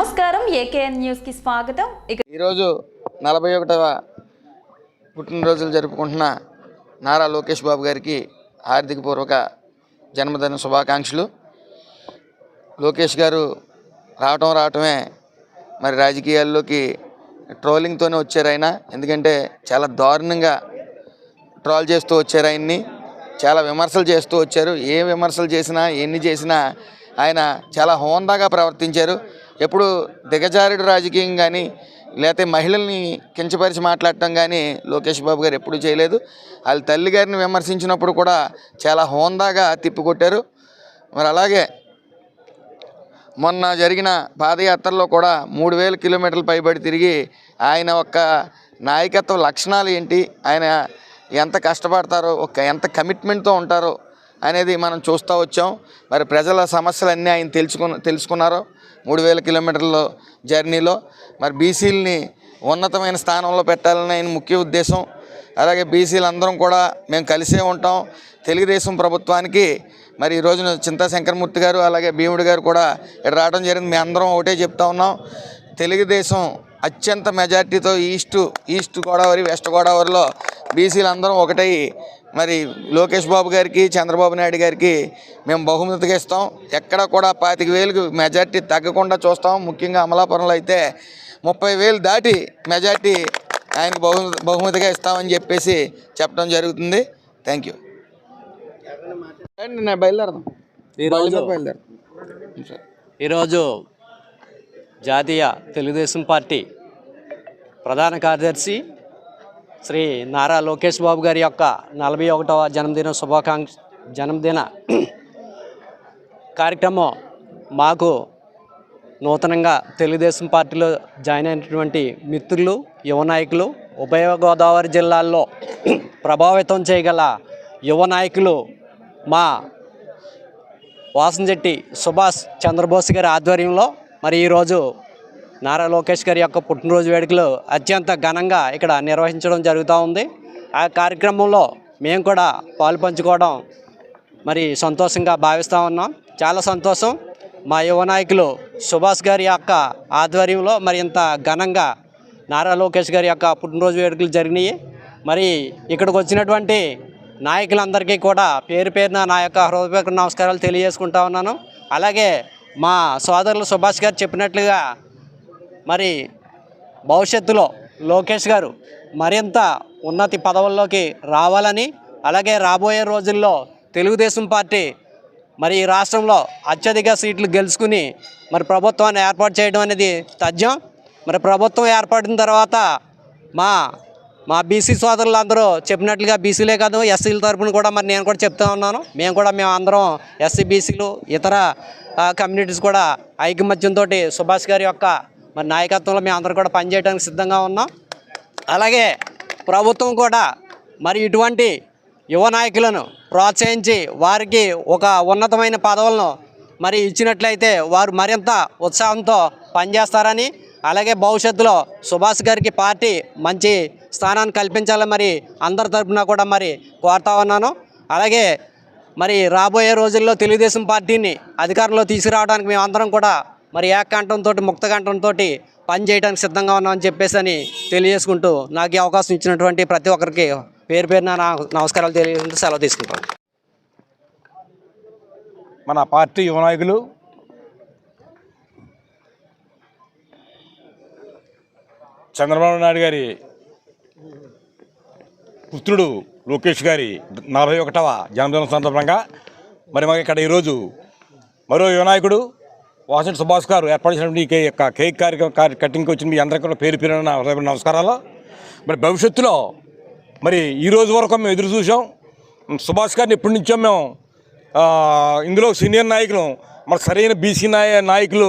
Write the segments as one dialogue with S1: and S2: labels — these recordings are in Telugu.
S1: నమస్కారం ఏకేఎన్ న్యూస్కి స్వాగతం. ఇక
S2: ఈరోజు నలభై ఒకటవ పుట్టినరోజులు జరుపుకుంటున్న నారా లోకేష్ బాబు గారికి హార్దిక పూర్వక జన్మదిన శుభాకాంక్షలు. లోకేష్ గారు రావటం రావటమే మరి రాజకీయాల్లోకి ట్రోలింగ్తోనే వచ్చారు ఆయన. ఎందుకంటే చాలా దారుణంగా ట్రోల్ చేస్తూ వచ్చారు ఆయన్ని. చాలా విమర్శలు చేస్తూ వచ్చారు. ఏ విమర్శలు చేసినా ఎన్ని చేసినా ఆయన చాలా హోందాగా ప్రవర్తించారు. ఎప్పుడు దిగజారుడు రాజకీయం కానీ లేకపోతే మహిళల్ని కించపరిచి మాట్లాడటం కానీ లోకేష్ బాబు గారు ఎప్పుడూ చేయలేదు. వాళ్ళ తల్లి గారిని విమర్శించినప్పుడు కూడా చాలా హోందాగా తిప్పికొట్టారు. మరి అలాగే మొన్న జరిగిన పాదయాత్రలో కూడా మూడు వేల కిలోమీటర్ల పైబడి తిరిగి ఆయన యొక్క నాయకత్వ లక్షణాలు ఏంటి ఆయన ఎంత కష్టపడతారో ఒక ఎంత కమిట్మెంట్తో ఉంటారో అనేది మనం చూస్తూ వచ్చాం. మరి ప్రజల సమస్యలన్నీ ఆయన తెలుసుకున్న తెలుసుకున్నారు మూడు వేల కిలోమీటర్ల జర్నీలో మరి బీసీలని ఉన్నతమైన స్థానంలో పెట్టాలని ఆయన ముఖ్య ఉద్దేశం. అలాగే బీసీలు అందరం కూడా మేము కలిసే ఉంటాం. తెలుగుదేశం ప్రభుత్వానికి మరి ఈ రోజున చింతా శంకరమూర్తి గారు అలాగే భీముడు గారు కూడా ఇక్కడ రావడం జరిగింది. మేము అందరం ఒకటే చెప్తా ఉన్నాం. తెలుగుదేశం అత్యంత మెజార్టీతో ఈస్ట్ ఈస్ట్ గోదావరి వెస్ట్ గోదావరిలో బీసీలు అందరం ఒకటై మరి లోకేష్ బాబు గారికి చంద్రబాబు నాయుడు గారికి మేము బహుమతిగా ఇస్తాం. ఎక్కడ కూడా పాతిక వేలకు మెజార్టీ తగ్గకుండా చూస్తాం. ముఖ్యంగా అమలాపురంలో అయితే ముప్పై వేలు దాటి మెజార్టీ ఆయనకు బహు బహుమతిగా ఇస్తామని చెప్పేసి చెప్పడం జరుగుతుంది. Thank you. నేను బయలుదేరదాం.
S3: ఈరోజు
S2: బయలుదేరదాం. సరే.
S3: ఈరోజు జాతీయ తెలుగుదేశం పార్టీ ప్రధాన కార్యదర్శి శ్రీ నారా లోకేష్ బాబు గారి యొక్క నలభై ఒకటవ జన్మదిన శుభాకాంక్ష జన్మదిన కార్యక్రమం మాకు నూతనంగా తెలుగుదేశం పార్టీలో జాయిన్ అయినటువంటి మిత్రులు యువ నాయకులు ఉభయ గోదావరి జిల్లాల్లో ప్రభావితం చేయగల యువ నాయకులు మా వాసంజెట్టి సుభాష్ చంద్రబోస్ గారి ఆధ్వర్యంలో మరి ఈరోజు నారా లోకేష్ గారి యొక్క పుట్టినరోజు వేడుకలు అత్యంత ఘనంగా ఇక్కడ నిర్వహించడం జరుగుతూ ఉంది. ఆ కార్యక్రమంలో మేము కూడా పాలు పంచుకోవడం మరి సంతోషంగా భావిస్తూ ఉన్నాం. చాలా సంతోషం. మా యువ నాయకులు సుభాష్ గారి యొక్క ఆధ్వర్యంలో మరి ఇంత ఘనంగా నారా లోకేష్ గారి యొక్క పుట్టినరోజు వేడుకలు జరిగినాయి. మరి ఇక్కడికి వచ్చినటువంటి నాయకులందరికీ కూడా పేరు పేరున నా యొక్క హృదయపూర్వక నమస్కారాలు తెలియజేసుకుంటా ఉన్నాను. అలాగే మా సోదరులు సుభాష్ గారు చెప్పినట్లుగా మరి భవిష్యత్తులో లోకేష్ గారు మరింత ఉన్నతి పదవుల్లోకి రావాలని అలాగే రాబోయే రోజుల్లో తెలుగుదేశం పార్టీ మరి ఈ రాష్ట్రంలో అత్యధిక సీట్లు గెలుచుకుని మరి ప్రభుత్వాన్ని ఏర్పాటు చేయడం అనేది తథ్యం. మరి ప్రభుత్వం ఏర్పడిన తర్వాత మా మా బీసీ సోదరులందరూ చెప్పినట్లుగా బీసీలే కాదు ఎస్సీల తరఫున కూడా మరి నేను కూడా చెప్తా ఉన్నాను. మేము కూడా మేము అందరం ఎస్సీ బీసీలు ఇతర కమ్యూనిటీస్ కూడా ఐకమత్యంతో సుభాష్ గారి యొక్క మరి నాయకత్వంలో మేము అందరూ కూడా పనిచేయడానికి సిద్ధంగా ఉన్నాం. అలాగే ప్రభుత్వం కూడా మరి ఇటువంటి యువ నాయకులను ప్రోత్సహించి వారికి ఒక ఉన్నతమైన పదవులను మరి ఇచ్చినట్లయితే వారు మరింత ఉత్సాహంతో పనిచేస్తారని అలాగే భవిష్యత్తులో సుభాష్ గారికి పార్టీ మంచి స్థానాన్ని కల్పించాలని మరి అందరి తరఫున కూడా మరి కోరుతా ఉన్నాను. అలాగే మరి రాబోయే రోజుల్లో తెలుగుదేశం పార్టీని అధికారంలో తీసుకురావడానికి మేము అందరం కూడా మరి ఏకంఠంతో ముక్తకంఠంతో పనిచేయడానికి సిద్ధంగా ఉన్నామని చెప్పేసి అని తెలియజేసుకుంటూ నాకు ఈ అవకాశం ఇచ్చినటువంటి ప్రతి ఒక్కరికి పేరు పేరున నా నమస్కారాలు తెలియజేసుకుంటూ సెలవు తీసుకుంటాను.
S4: మన పార్టీ యువ నాయకులు చంద్రబాబు నాయుడు గారి పుత్రుడు లోకేష్ గారి నలభై ఒకటవ జన్మదిన సందర్భంగా మరి మాకు ఇక్కడ ఈరోజు మరో యువ నాయకుడు వాసంటి సుభాష్ గారు ఏర్పాటు చేసినటువంటి ఈ కే- యొక్క కేక్ కార్యక్రమం కటింగ్కి వచ్చిన మీ అందరికీ కూడా పేరు పేరు నమస్కారాలు. మరి భవిష్యత్తులో మరి ఈ రోజు వరకు మేము ఎదురు చూసాం సుభాష్ గారిని ఎప్పటి నుంచో మేము ఇందులో సీనియర్ నాయకులు మన సరైన బీసీ నాయ నాయకులు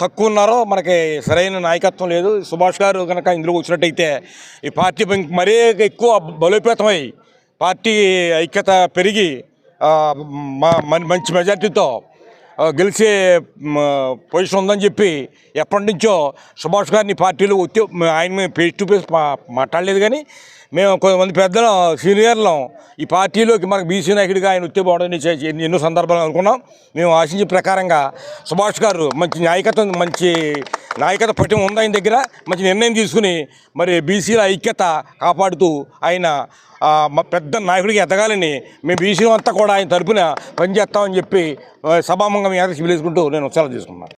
S4: తక్కువ ఉన్నారో మనకి సరైన నాయకత్వం లేదు. సుభాష్ గారు కనుక ఇందులో వచ్చినట్టయితే ఈ పార్టీ మరీ ఎక్కువ బలోపేతమై పార్టీ ఐక్యత పెరిగి మ- మంచి మెజార్టీతో గెలిచే పొజిషన్ ఉందని చెప్పి ఎప్పటి నుంచో సుభాష్ గారిని పార్టీలో వచ్చి ఆయన ఫేస్ టు ఫేస్ మాట్లాడలేదు కానీ మేము కొంతమంది పెద్దలం సీనియర్లం. ఈ పార్టీలోకి మనకు బీసీ నాయకుడిగా ఆయన వస్తే బాగుండని ఎన్నో సందర్భాలు అనుకున్నాం. మేము ఆశించిన ప్రకారంగా సుభాష్ గారు మంచి నాయకత్వం మంచి నాయకత్వ పట్యం ఉంది ఆయన దగ్గర. మంచి నిర్ణయం తీసుకుని మరి బీసీల ఐక్యత కాపాడుతూ ఆయన పెద్ద నాయకుడికి ఎదగాలని మేము బీసీలు అంతా కూడా ఆయన తరపున పనిచేస్తామని చెప్పి సభాముఖం మీద మీ పిలుచుకుంటూ నేను ఉత్సాహం తీసుకున్నాను.